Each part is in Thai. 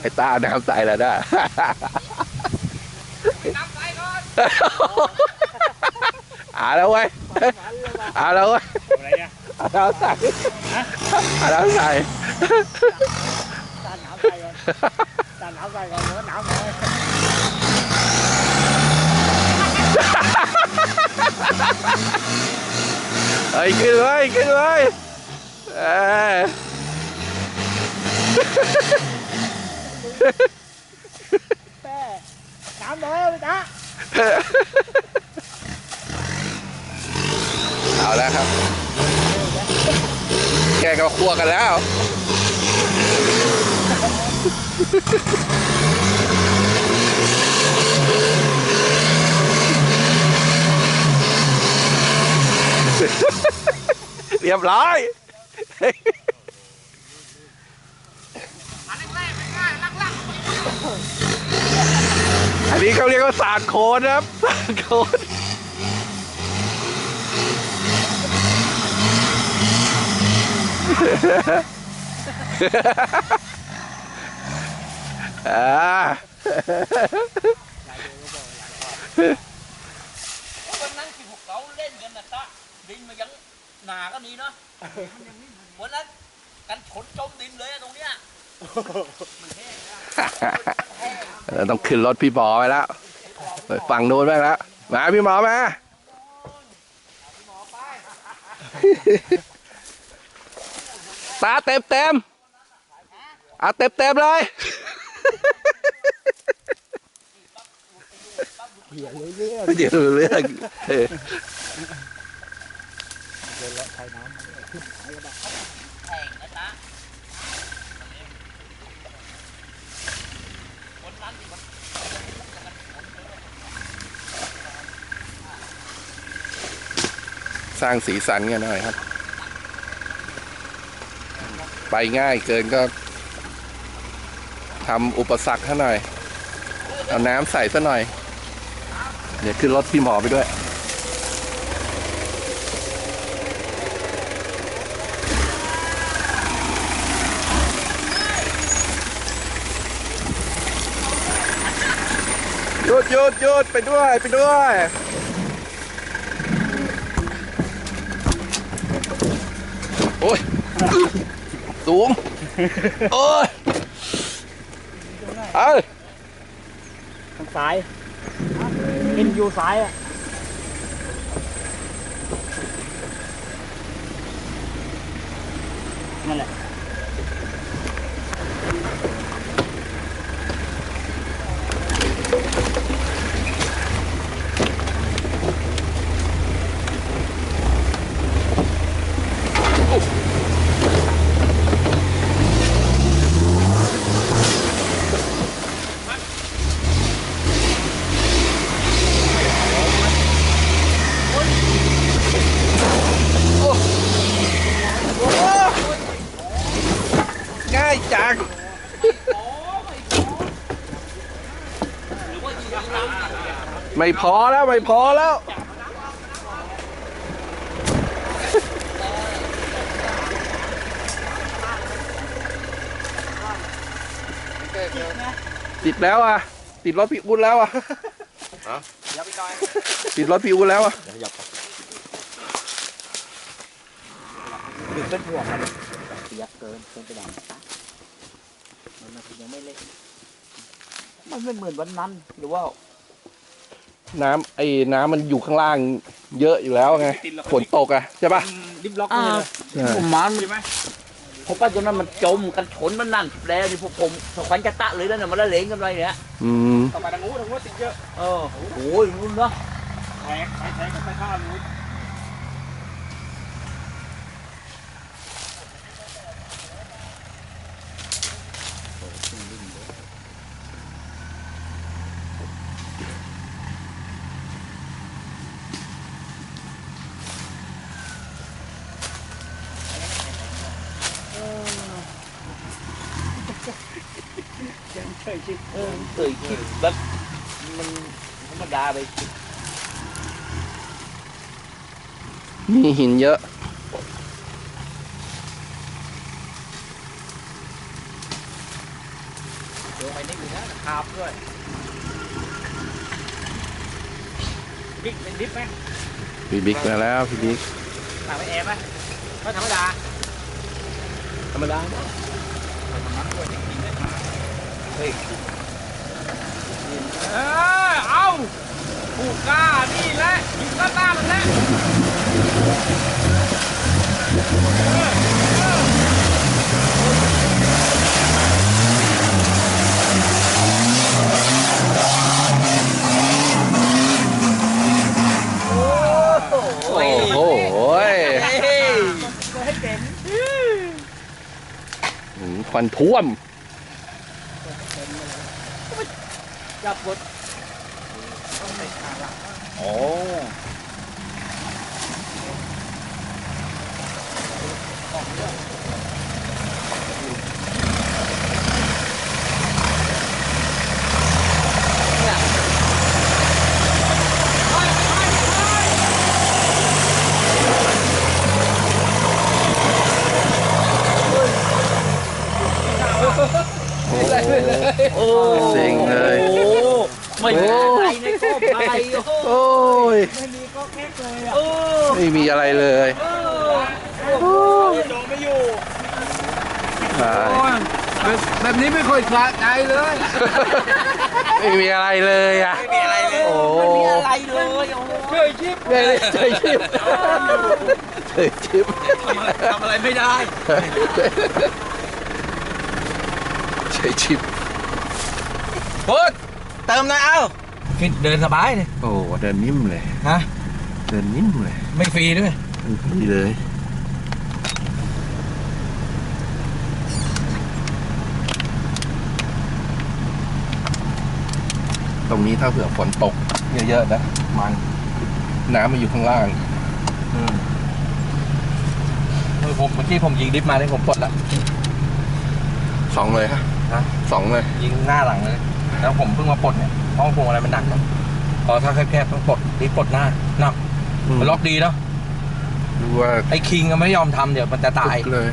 ไอ้ตาน้ำใสแล้วนะน้ำใสก่อนอาแล้วเว้ยอาแล้วเว้ แล้วใส่อาแล้วใส่ตาหน่อยเอหนาวหน่อยเฮ้ยขึ้นเลยขึ้นเลยเอ้ยแป้น้ำเลยพี่ตาเอาแล้วครับ แกก็คั่วกันแล้วเรียบร้อย อั นี้เขาเรียกว่าสาดโคนครับสาดโคนอ่าวันนั้นที่พวกเขาเล่นกันนะตะดินมันยังหนาก็นี้เนาะวันนั้นกันชนจมดินเลยตรงเนี้ย ต้องขึ้นรถพี่หมอไปแล้วไปฝั่งโน้นบ้างแล้ว มาพี่หมอมาตาเต็มเต็มๆอะเต็มเต็มๆเลยเดี๋ยวรู้เรื่องเออแข่งนะตะวันนั้นที่มัน ส ร้างสีสันกันหน่อยครับ ไปง่ายเกินก็ทำอุปสรรคให้หน่อย เอาน้ำใส่ซะหน่อย เดี๋ยวขึ้นรถพี่หมอไปด้วยหยุดหยุดหยุดไปด้วย ไปด้วย โอ้ย สูง โอ้ย เอาทางซ้ายกินอยู่ซ้ายอะนั่นแหละ ง่ายจัง ไม่พอแล้ว ไม่พอแล้ว ติดแล้วอะ ติดรถพี่อุ้นแล้วอะติดรถพี่อุ้นแล้วอะเป็นห่วงมันเปียกเกินเกินไปดังมันมันยังไม่เละ มันไม่เหมือนวันนั้นหรือว่าน้ำไอ้น้ำมันอยู่ข้างล่างเยอะอยู่แล้วไงฝนตกอะใช่ปะดิบล็อกอ่านี่เลยใช่ผมมันเพราะว่าตรงนั้นมันจมกันชนมันนั่นแล้วนี่พวกผมสควันจะตะเลยแล้วเนี่ยมันละเลงกันไปเนี่ยอืมต่อไปทางนู้นทางนู้นติดเยอะเออโอ้ยรุ่นเนาะแทงไปแทงกันไปข้างนู้น เออมันเคยคิดแบบมันธรรมดาไปมีหินเยอะคาบด้วยบิ๊กเป็นดิฟไหมพี่บิ๊กมาแล้วพี่บิ๊กต่างไปแอร์ไหมก็ธรรมดาธรรมดาเอ เออเอาผู้กล้านี่แหละอยู่ข้างหน้ามันแหละโอ้โหหืมควันท่วม จับกดโอ้โอ้ เซ็งเลย ไม่มีอะไรในกอไผ่โอ้ โอ้ย ไม่มีก็แค่เลยอะโอ้ ไม่มีอะไรเลยโอ้โดนไม่อยู่ตายแบบนี้ไม่ค่อยสะใจเลย ไม่มีอะไรเลยอะ ไม่มีอะไรเลย โอ้ไม่มีอะไรเลยโอ้เฉยชิบไม่ได้เฉยชิบเฉยชิบทำอะไรไม่ได้เฉยชิบพุดเติมหน่อยเอ้าฟิตเดินสบายเลยโอ้เดินนิ่มเลย ฮะ เดินนิ่มเลยไม่ฟรีด้วยดีเลยตรงนี้ถ้าเผื่อฝนตกเยอะๆนะ มัน น้ำมันอยู่ข้างล่างอืมเออผมเมื่อกี้ผมยิงดิฟมาได้ผมปลดละสองเลยฮะฮะสองเลย ยิงหน้าหลังเลย แล้วผมเพิ่งมาปลดเนี่ยเพราะว่าพวงอะไรมันหนักเนอะพอถ้าแคบๆต้องปลดดิฟปลดหน้าหนัก มันล็อกดีเนาะดูว่าไอ้คิงก็ไม่ยอมทำเดี๋ยวมันจะตายปึ๊กเลย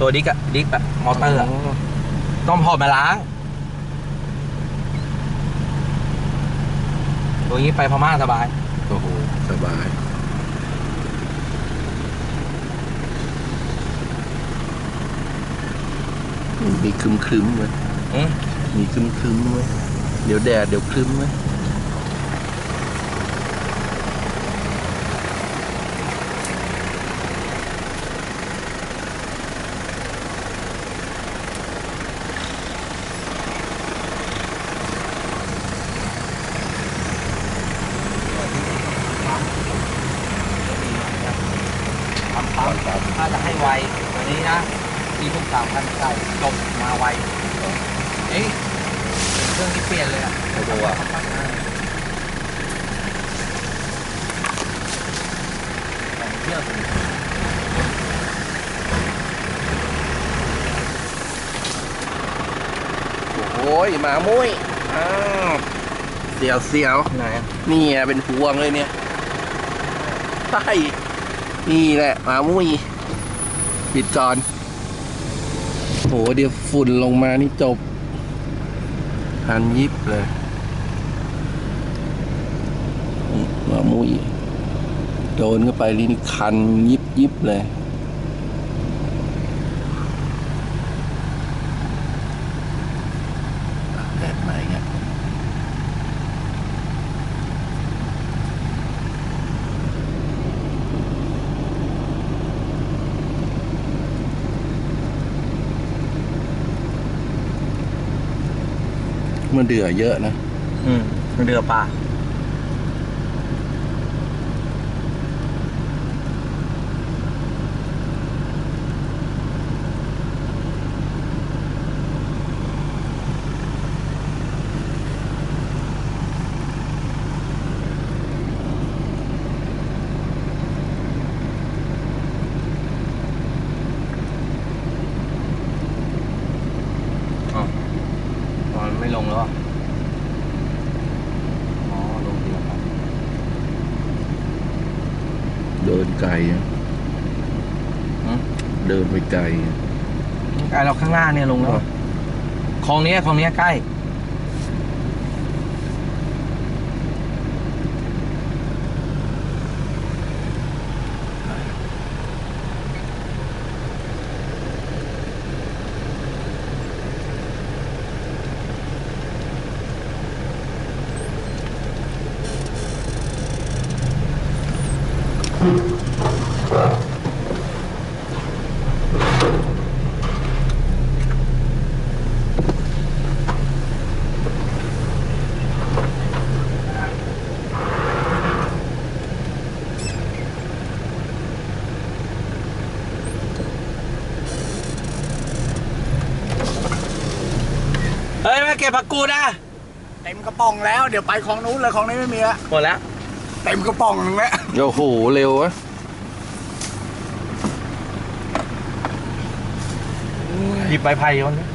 ตัวดิกอะดิกอะมอเตอร์อะต้องพอมาล้าง ตัวนี้ไปพม่าสบาย โอ้โหสบายมีครึมครึมๆเลยอืม มีครึมครึมๆเลยเดี๋ยวแดดเดี๋ยวครึมเลย ทำปั๊มถ้าจะให้ไวตัวนี้นะ ที่พวกสามพันใส่จบมาไวเอ้ยเครื่องที่เปลี่ยนเลยอะโอ้โหอะเที่ยวถึงโอ้ยหมามุ้ยอ้าวเสียวเสียวไหนอะนี่ไงเป็นพวงเลยเนี่ยใช่นี่แหละหมามุ้ยปิดก่อน โหเดี๋ยวฝุ่นลงมานี่จบ หันยิบเลยมามุยโดนเข้าไปนี่คันยิบยิบเลยแดดมาอีกแล้ว มันเดือเยอะนะ อืมเดือปลา กจไอเราข้างหน้าเนี่ยลงแล้วเอคลองนี้ยคลองนี้ใกล้ Thank you. เก็บผักกูดอะเต็มกระป๋องแล้วเดี๋ยวไปของนู้นเลยของนี้ไม่มีละหมดแล้วเต็มกระป๋องนึงแล้วโอ้โหเร็วอะหยิบใบไผ่ก่อนนะ